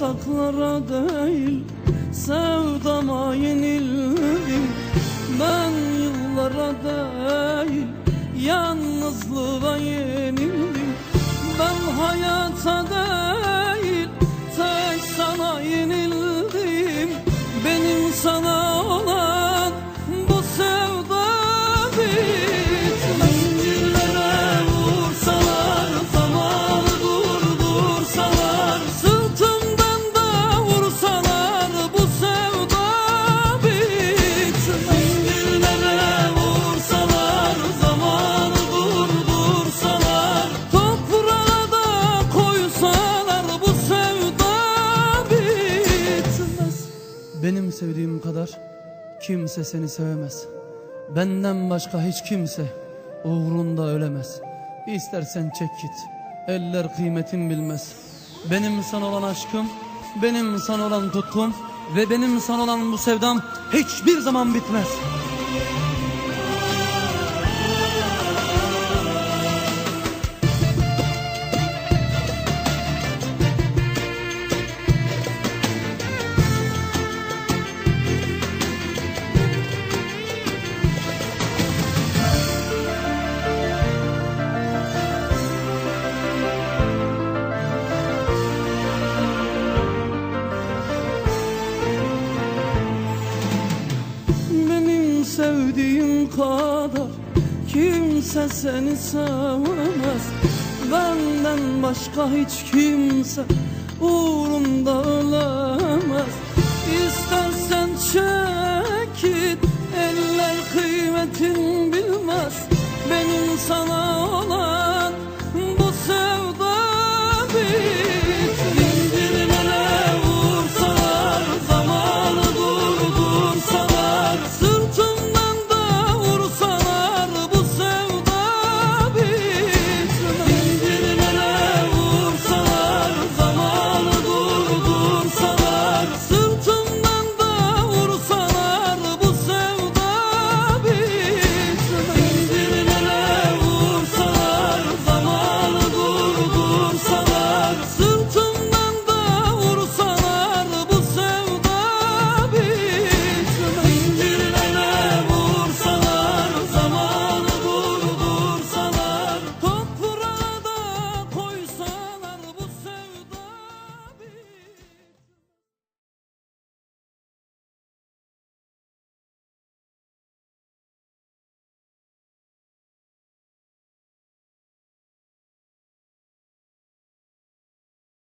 yıllara değil sevdama yenildim. Ben yıllara değil yalnızlığa yenildim. Ben hayata değil Benim sevdiğim kadar. Kimse seni sevemez. Benden başka hiç kimse uğrunda ölemez. İstersen çek git. Eller kıymetin bilmez. Benim sana olan aşkım Benim sana olan tutkum Ve benim sana olan bu sevdam Hiçbir zaman bitmez Benim sevdiğim kadar kimse seni sevemez Benden başka hiç kimse uğrumda ölemez. İstersen çek git eller kıymetin bilmez. Benim sana